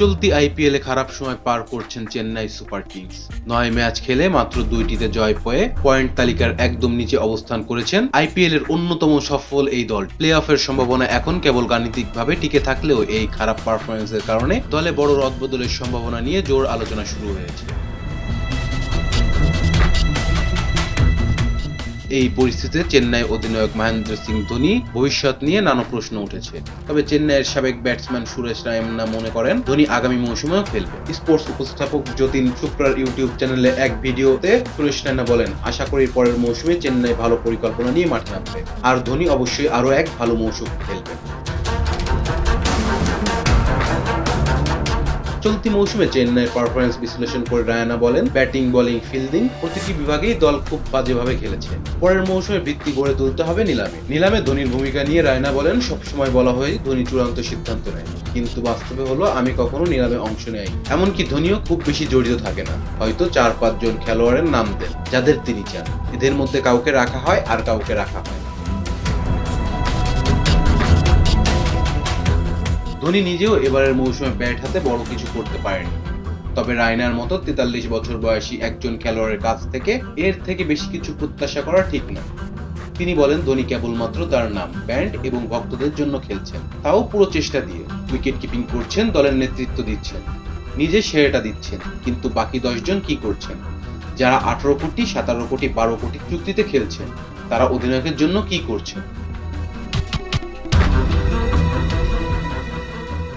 চলতি আইপিএলে খারাপ সময় পার করছেন চেন্নাই সুপার কিংস। নয় ম্যাচ খেলে মাত্র দুইটিতে জয় পেয়ে পয়েন্ট তালিকার একদম নিচে অবস্থান করেছেন আইপিএল এর অন্যতম সফল এই দল। প্লে অফের সম্ভাবনা এখন কেবল গাণিতিকভাবে টিকে থাকলেও এই খারাপ পারফরমেন্সের কারণে দলে বড় রদবদলের সম্ভাবনা নিয়ে জোর আলোচনা শুরু হয়েছে। এই পরিস্থিতিতে চেন্নাই অধিনায়ক মহেন্দ্র সিং ধোনি ভবিষ্যৎ নিয়ে নানা প্রশ্ন উঠেছে। তবে চেন্নাইয়ের সাবেক ব্যাটসম্যান সুরেশ রায়না মনে করেন ধোনি আগামী মৌসুমেও খেলবে। স্পোর্টস উপস্থাপক যতীন শুক্রার ইউটিউব চ্যানেলে এক ভিডিওতে সুরেশ রায়না বলেন, আশা করি পরের মৌসুমে চেন্নাই ভালো পরিকল্পনা নিয়ে মাঠে নামবে। আর ধোনি অবশ্যই আরও এক ভালো মৌসুম খেলবে। চলতি মৌসুমে চেন্নাইয়ের পারফরমেন্স বিশ্লেষণ করে রায়না বলেন ব্যাটিং বোলিং ফিল্ডিং প্রতিটি বিভাগেই দল খুব বাজেভাবে খেলেছে। পরের মৌসুমে ভিত্তি গড়ে তুলতে হবে নিলামে। নিলামে ধোনির ভূমিকা নিয়ে রায়না বলেন, সবসময় বলা হয় ধোনি চূড়ান্ত সিদ্ধান্ত নেয়। কিন্তু বাস্তবে হলো, আমি কখনো নিলামে অংশ নেই এমনকি ধোনিও খুব বেশি জড়িত থাকে না। হয়তো চার পাঁচজন খেলোয়াড়ের নাম দেন, যাদের তিনি চান। এদের মধ্যে কাউকে রাখা হয় আর কাউকে রাখা হয় ধোনি নিজেও এবারের মৌসুমে ব্যাট হাতে বড় কিছু করতে পারেনি। তবে রায়নার মতো তেতাল্লিশ বছর বয়সী একজন খেলোয়াড়ের কাছ থেকে এর থেকে বেশি কিছু প্রত্যাশা করা ঠিক না তিনি বলেন, ধোনি কেবলমাত্র তার নাম, ব্যান্ড এবং ভক্তদের জন্য খেলছেন। তাও পুরো চেষ্টা দিয়ে উইকেট কিপিং করছেন, দলের নেতৃত্ব দিচ্ছেন। নিজে সেরাটা দিচ্ছেন, কিন্তু বাকি দশজন কি করছেন? যারা আঠারো কোটি, সতেরো কোটি, বারো কোটি চুক্তিতে খেলছেন, তারা অধিনায়কের জন্য কি করছেন?